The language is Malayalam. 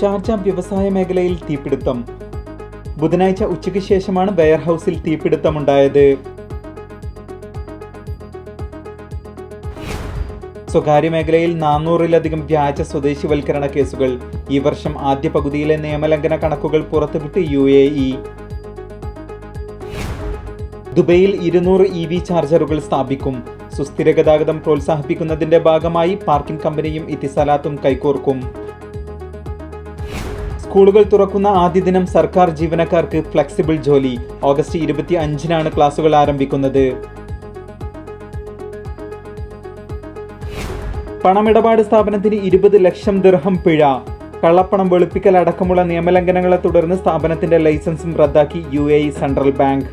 ഷാർജ വ്യവസായ മേഖലയിൽ തീപിടുത്തം. ബുധനാഴ്ച ഉച്ചയ്ക്ക് ശേഷമാണ് വെയർ ഹൗസിൽ തീപിടുത്തമുണ്ടായത്. സ്വകാര്യ മേഖലയിൽ നാനൂറിലധികം വ്യാജ സ്വദേശിവൽക്കരണ കേസുകൾ. ഈ വർഷം ആദ്യ പകുതിയിലെ നിയമലംഘന കണക്കുകൾ പുറത്തുവിട്ട് യു എ ഇ. ദുബൈയിൽ ഇരുന്നൂറ് ഇ വി ചാർജറുകൾ സ്ഥാപിക്കും. സുസ്ഥിര ഗതാഗതം പ്രോത്സാഹിപ്പിക്കുന്നതിന്റെ ഭാഗമായി പാർക്കിംഗ് കമ്പനിയും ഇത്തിസലാത്തും കൈകോർക്കും. സ്കൂളുകൾ തുറക്കുന്ന ആദ്യ ദിനം സർക്കാർ ജീവനക്കാർക്ക് ഫ്ലെക്സിബിൾ ജോലി. ഓഗസ്റ്റ് ഇരുപത്തി അഞ്ചിനാണ് ക്ലാസുകൾ ആരംഭിക്കുന്നത്. പണമിടപാട് സ്ഥാപനത്തിന് ഇരുപത് ലക്ഷം ദിർഹം പിഴ. കള്ളപ്പണം വെളുപ്പിക്കൽ അടക്കമുള്ള നിയമലംഘനങ്ങളെ തുടർന്ന് സ്ഥാപനത്തിന്റെ ലൈസൻസും റദ്ദാക്കി യു സെൻട്രൽ ബാങ്ക്.